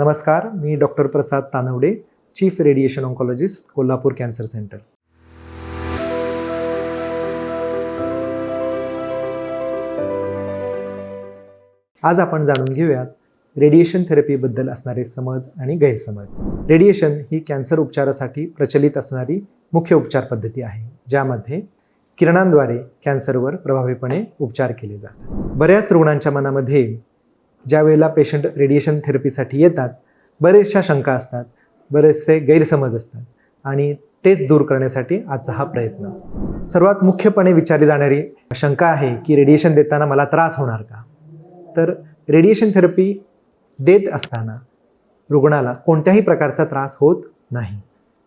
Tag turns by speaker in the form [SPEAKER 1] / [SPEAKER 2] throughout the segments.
[SPEAKER 1] नमस्कार मी doctor Prasad Tanawade chief radiation oncologist Kolhapur cancer centre. आज आपण जाणून घेऊयात रेडिएशन थेरपीबद्दल असणारे समज आणि गैरसमज. रेडिएशन ही कॅन्सर उपचारासाठी प्रचलित असणारी मुख्य उपचार पद्धती आहे ज्यामध्ये किरणांद्वारे कॅन्सरवर प्रभावीपणे उपचार केले जातात. बऱ्याच रुग्णांच्या मनामध्ये ज्या वेळेला पेशंट रेडिएशन थेरपीसाठी येतात बरेचशा शंका असतात बरेचसे गैरसमज असतात आणि तेच दूर करण्यासाठी आजचा हा प्रयत्न. सर्वात मुख्यपणे विचारली जाणारी शंका आहे की रेडिएशन देताना मला त्रास होणार का? तर रेडिएशन थेरपी देत असताना रुग्णाला कोणत्याही प्रकारचा त्रास होत नाही.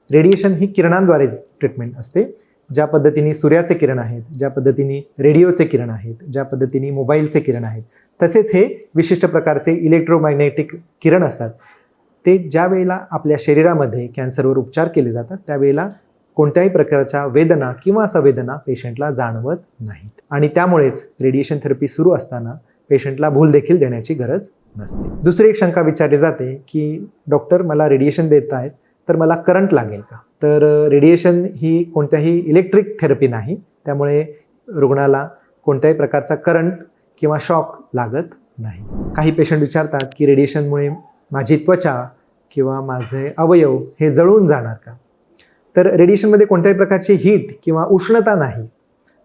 [SPEAKER 1] रेडिएशन ही किरणांद्वारे ट्रीटमेंट असते. ज्या पद्धतीने सूर्याचे किरण आहेत ज्या पद्धतीने रेडिओचे किरण आहेत ज्या पद्धतीने मोबाईलचे किरण आहेत तसेच हे विशिष्ट प्रकारचे इलेक्ट्रोमॅग्नेटिक किरण असतात. ते ज्या वेळेला आपल्या शरीरामध्ये कॅन्सरवर उपचार केले जातात त्यावेळेला कोणत्याही प्रकारच्या वेदना किंवा संवेदना पेशंटला जाणवत नाहीत. आणि त्यामुळेच रेडिएशन थेरपी सुरू असताना पेशंटला भूल देखील देण्याची गरज नसते. दुसरी एक शंका विचारली जाते की डॉक्टर मला रेडिएशन देत आहेत तर मला करंट लागेल का? तर रेडिएशन ही कोणत्याही इलेक्ट्रिक थेरपी नाही. त्यामुळे रुग्णाला कोणत्याही प्रकारचा करंट किंवा शॉक लागत नाही. काही पेशंट विचारतात की रेडिएशनमुळे माझी त्वचा किंवा माझे अवयव हे जळून जाणार का? तर रेडिएशनमध्ये कोणत्याही प्रकारची हीट किंवा उष्णता नाही.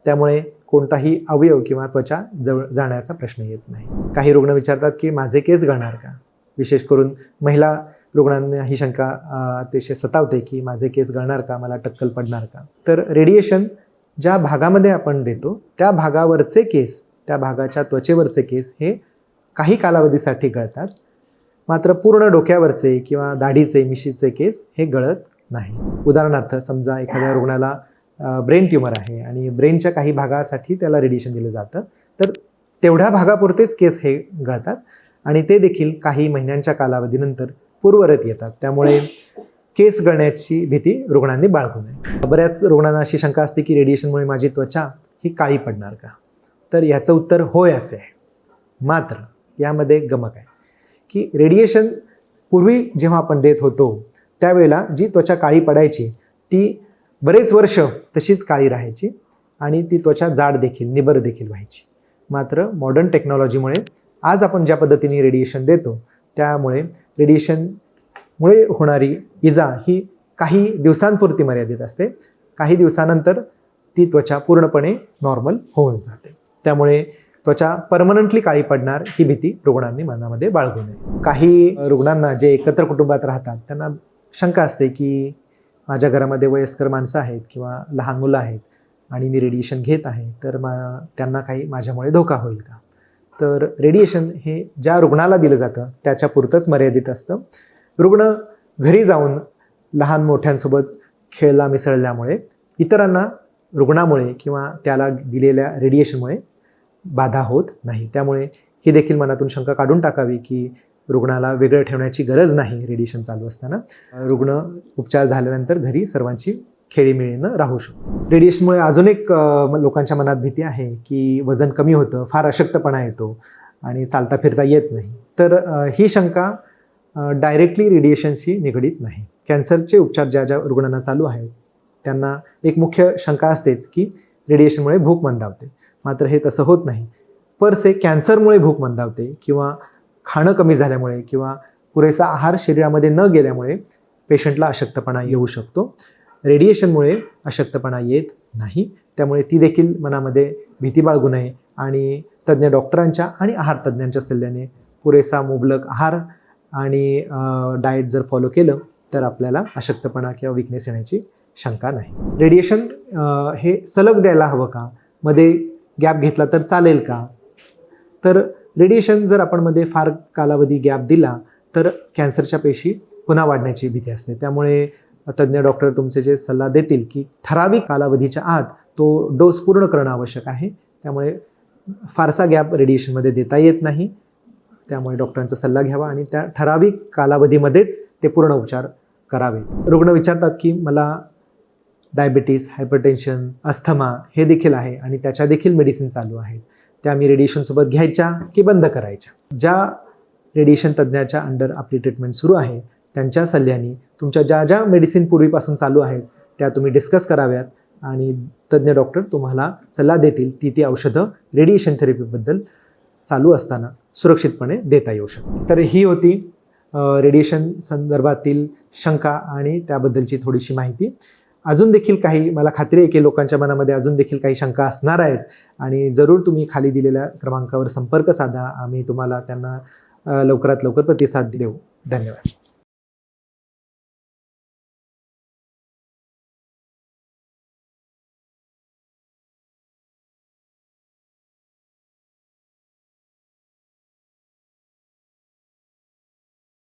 [SPEAKER 1] त्यामुळे कोणताही अवयव किंवा त्वचा जवळ जाण्याचा प्रश्न येत नाही. काही रुग्ण विचारतात की माझे केस गळणार का? विशेष करून महिला रुग्णांना ही शंका अतिशय सतावते की माझे केस गळणार का? मला टक्कल पडणार का? तर रेडिएशन ज्या भागामध्ये आपण देतो त्या भागावरचे केस त्या भागाच्या त्वचेवरचे केस हे काही कालावधीसाठी गळतात. मात्र पूर्ण डोक्यावरचे किंवा दाढीचे मिशीचे केस हे गळत नाही. उदाहरणार्थ समजा एखाद्या रुग्णाला ब्रेन ट्युमर आहे आणि ब्रेनच्या काही भागासाठी त्याला रेडिएशन दिलं जातं तर तेवढ्या भागापुरतेच केस हे गळतात आणि ते देखील काही महिन्यांच्या कालावधीनंतर पूर्वरत येतात. त्यामुळे केस गळण्याची भीती रुग्णांनी बाळगू नये. बऱ्याच रुग्णांना अशी शंका असते की रेडिएशनमुळे माझी त्वचा ही काळी पडणार का? तर याचं उत्तर होय असे आहे. मात्र यामध्ये गमक आहे. की रेडिएशन पूर्वी जेव्हा आपण देत होतो त्यावेळेला जी त्वचा काळी पडायची ती बरेच वर्ष तशीच काळी राहायची आणि ती त्वचा जाड देखील निबर देखील व्हायची. मात्र मॉडर्न टेक्नॉलॉजीमुळे आज आपण ज्या पद्धतीने रेडिएशन देतो त्यामुळे रेडिएशनमुळे होणारी इजा ही काही दिवसांपुरती मर्यादित असते. काही दिवसानंतर ती त्वचा पूर्णपणे नॉर्मल होऊन जाते. त्यामुळे त्वचा परमनंटली काळी पडणार ही भीती रुग्णांनी मनामध्ये बाळगू नये. काही रुग्णांना जे एकत्र कुटुंबात राहतात त्यांना शंका असते की माझ्या घरामध्ये वयस्कर माणसं आहेत किंवा लहान मुलं आहेत आणि मी रेडिएशन घेत आहे तर मा त्यांना काही माझ्यामुळे धोका होईल का? तर रेडिएशन हे ज्या रुग्णाला दिलं जातं त्याच्यापुरतंच मर्यादित असतं. रुग्ण घरी जाऊन लहान मोठ्यांसोबत खेळला मिसळल्यामुळे इतरांना रुग्णामुळे किंवा त्याला दिलेल्या रेडिएशनमुळे बाधा होत नाही. त्यामुळे ही देखील मनातून शंका काढून टाकावी की रुग्णाला वेगळं ठेवण्याची गरज नाही रेडिएशन चालू असताना. रुग्ण उपचार झाल्यानंतर घरी सर्वांची खेळीमेळीनं राहू शकतो. रेडिएशनमुळे अजून एक लोकांच्या मनात भीती आहे की वजन कमी होतं फार अशक्तपणा येतो आणि चालता फिरता येत नाही. तर ही शंका डायरेक्टली रेडिएशनशी निगडीत नाही. कॅन्सरचे उपचार ज्या ज्या रुग्णांना चालू आहेत त्यांना एक मुख्य शंका असतेच की रेडिएशनमुळे भूक मंदावते. मात्र हे तसं होत नाही. पर से कॅन्सरमुळे भूक मंदावते किंवा खाणं कमी झाल्यामुळे किंवा पुरेसा आहार शरीरामध्ये न गेल्यामुळे पेशंटला अशक्तपणा येऊ शकतो. रेडिएशनमुळे अशक्तपणा येत नाही. त्यामुळे ती देखील मनामध्ये भीती बाळगू नये आणि तज्ज्ञ डॉक्टरांच्या आणि आहार तज्ज्ञांच्या सल्ल्याने पुरेसा मुबलक आहार आणि डाएट जर फॉलो केलं तर आपल्याला अशक्तपणा किंवा विकनेस येण्याची शंका नाही. रेडिएशन हे सलग द्यायला हवं का? मध्ये गॅप घेतला तर चालेल का? तर रेडिएशन जर आपण मध्ये फार कालावधी गॅप दिला तर कॅन्सरच्या पेशी पुन्हा वाढण्याची भीती असते. त्यामुळे तज्ज्ञ डॉक्टर तुमचे जे सल्ला देतील की ठराविक कालावधीच्या आत तो डोस पूर्ण करणं आवश्यक आहे. त्यामुळे फारसा गॅप रेडिएशनमध्ये देता येत नाही. त्यामुळे डॉक्टरांचा सल्ला घ्यावा आणि त्या ठराविक कालावधीमध्येच ते पूर्ण उपचार करावेत. रुग्ण विचारतात की मला डायबिटीस हायपरटेन्शन अस्थमा हे देखील आहे आणि त्याच्या देखील मेडिसिन चालू आहेत. त्या मी रेडिएशनसोबत घ्यायच्या की बंद करायच्या? ज्या रेडिएशन तज्ज्ञाच्या अंडर आपली ट्रीटमेंट सुरू आहे त्यांच्या सल्ल्याने तुमच्या ज्या ज्या मेडिसिन पूर्वीपासून चालू आहेत त्या तुम्ही डिस्कस कराव्यात आणि तज्ज्ञ डॉक्टर तुम्हाला सल्ला देतील ती ती औषधं रेडिएशन थेरपीबद्दल चालू असताना सुरक्षितपणे देता येऊ शकते तर ही होती रेडिएशन संदर्भातील शंका आणि त्याबद्दलची थोडीशी माहिती. अजून देखील काही मला खात्री आहे की लोकांच्या मनामध्ये अजून देखील काही शंका असणार आहेत. आणि जरूर तुम्ही खाली दिलेल्या क्रमांकावर संपर्क साधा. आम्ही तुम्हाला त्यांना लवकरात लवकर प्रतिसाद देऊ. धन्यवाद.